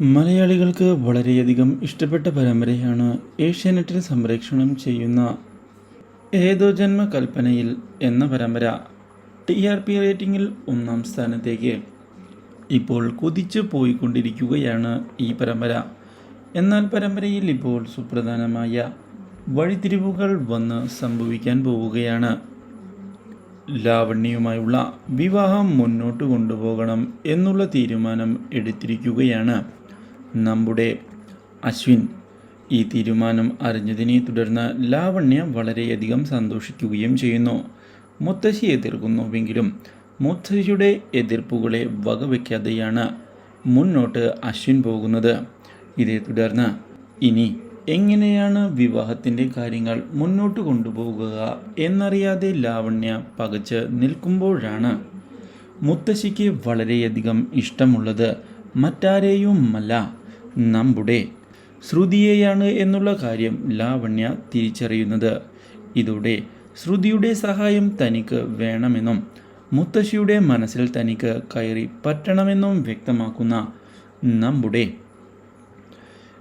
മലയാളികൾക്ക് വളരെയധികം ഇഷ്ടപ്പെട്ട പരമ്പരയാണ് ഏഷ്യാനെറ്റിൽ സംപ്രേക്ഷണം ചെയ്യുന്ന ഏതോ ജന്മ കൽപ്പനയിൽ എന്ന പരമ്പര. ടി ആർ പി റേറ്റിംഗിൽ ഒന്നാം സ്ഥാനത്തേക്ക്. ഇപ്പോൾ കുതിച്ചു പോയിക്കൊണ്ടിരിക്കുകയാണ് ഈ പരമ്പര. എന്നാൽ പരമ്പരയിൽ ഇപ്പോൾ സുപ്രധാനമായ വഴിത്തിരിവുകൾ വന്ന് സംഭവിക്കാൻ പോവുകയാണ്. ലാവണ്യയുമായുള്ള വിവാഹം മുന്നോട്ട് കൊണ്ടുപോകണം എന്നുള്ള തീരുമാനം എടുത്തിരിക്കുകയാണ്. നമ്മുടെ അശ്വിൻ ഈ തീരുമാനം അറിഞ്ഞതിനെ തുടർന്ന് ലാവണ്യ വളരെയധികം സന്തോഷിക്കുകയും ചെയ്യുന്നു. മുത്തശ്ശി എതിർക്കുന്നുവെങ്കിലും മുത്തശ്ശിയുടെ എതിർപ്പുകളെ വകവയ്ക്കാതെയാണ് മുന്നോട്ട് അശ്വിൻ പോകുന്നത്. ഇതേ തുടർന്ന് ഇനി എങ്ങനെയാണ് വിവാഹത്തിന്റെ കാര്യങ്ങൾ മുന്നോട്ട് കൊണ്ടുപോകുക എന്നറിയാതെ ലാവണ്യ പകച്ച് നിൽക്കുമ്പോഴാണ് മുത്തശ്ശിക്ക് വളരെയധികം ഇഷ്ടമുള്ളത്. മറ്റാരെയുമല്ല നമ്മുടെ ശ്രുതിയെയാണ് എന്നുള്ള കാര്യം ലാവണ്യ തിരിച്ചറിയുന്നത്. ഇതോടെ ശ്രുതിയുടെ സഹായം തനിക്ക് വേണമെന്നും മുത്തശ്ശിയുടെ മനസ്സിൽ തനിക്ക് കയറി പറ്റണമെന്നും വ്യക്തമാക്കുന്ന നമ്മുടെ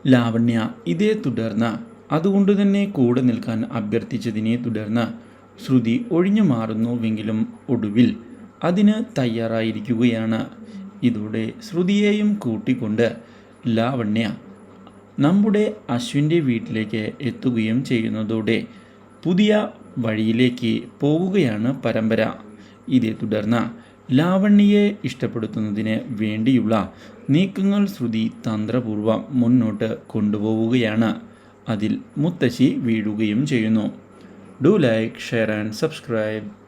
ലാവണ്യ ഇതേ തുടർന്ന് അതുകൊണ്ട് തന്നെ കൂടെ നിൽക്കാൻ അഭ്യർത്ഥിച്ചതിനെ തുടർന്ന് ശ്രുതി ഒഴിഞ്ഞു മാറുന്നുവെങ്കിലും ഒടുവിൽ അതിന് തയ്യാറായിരിക്കുകയാണ്. ഇതോടെ ശ്രുതിയെയും കൂട്ടിക്കൊണ്ട് ലാവണ്യ നമ്മുടെ അശ്വിന്റെ വീട്ടിലേക്ക് എത്തുകയും ചെയ്യുന്നതോടെ പുതിയ വഴിയിലേക്ക് പോവുകയാണ് പരമ്പര. ഇതേ തുടർന്ന് ലാവണ്യയെ ഇഷ്ടപ്പെടുത്തുന്നതിന് വേണ്ടിയുള്ള നീക്കങ്ങൾ ശ്രുതി തന്ത്രപൂർവം മുന്നോട്ട് കൊണ്ടുപോവുകയാണ്. അതിൽ മുത്തശ്ശി വീഴുകയും ചെയ്യുന്നു. Do like share and subscribe.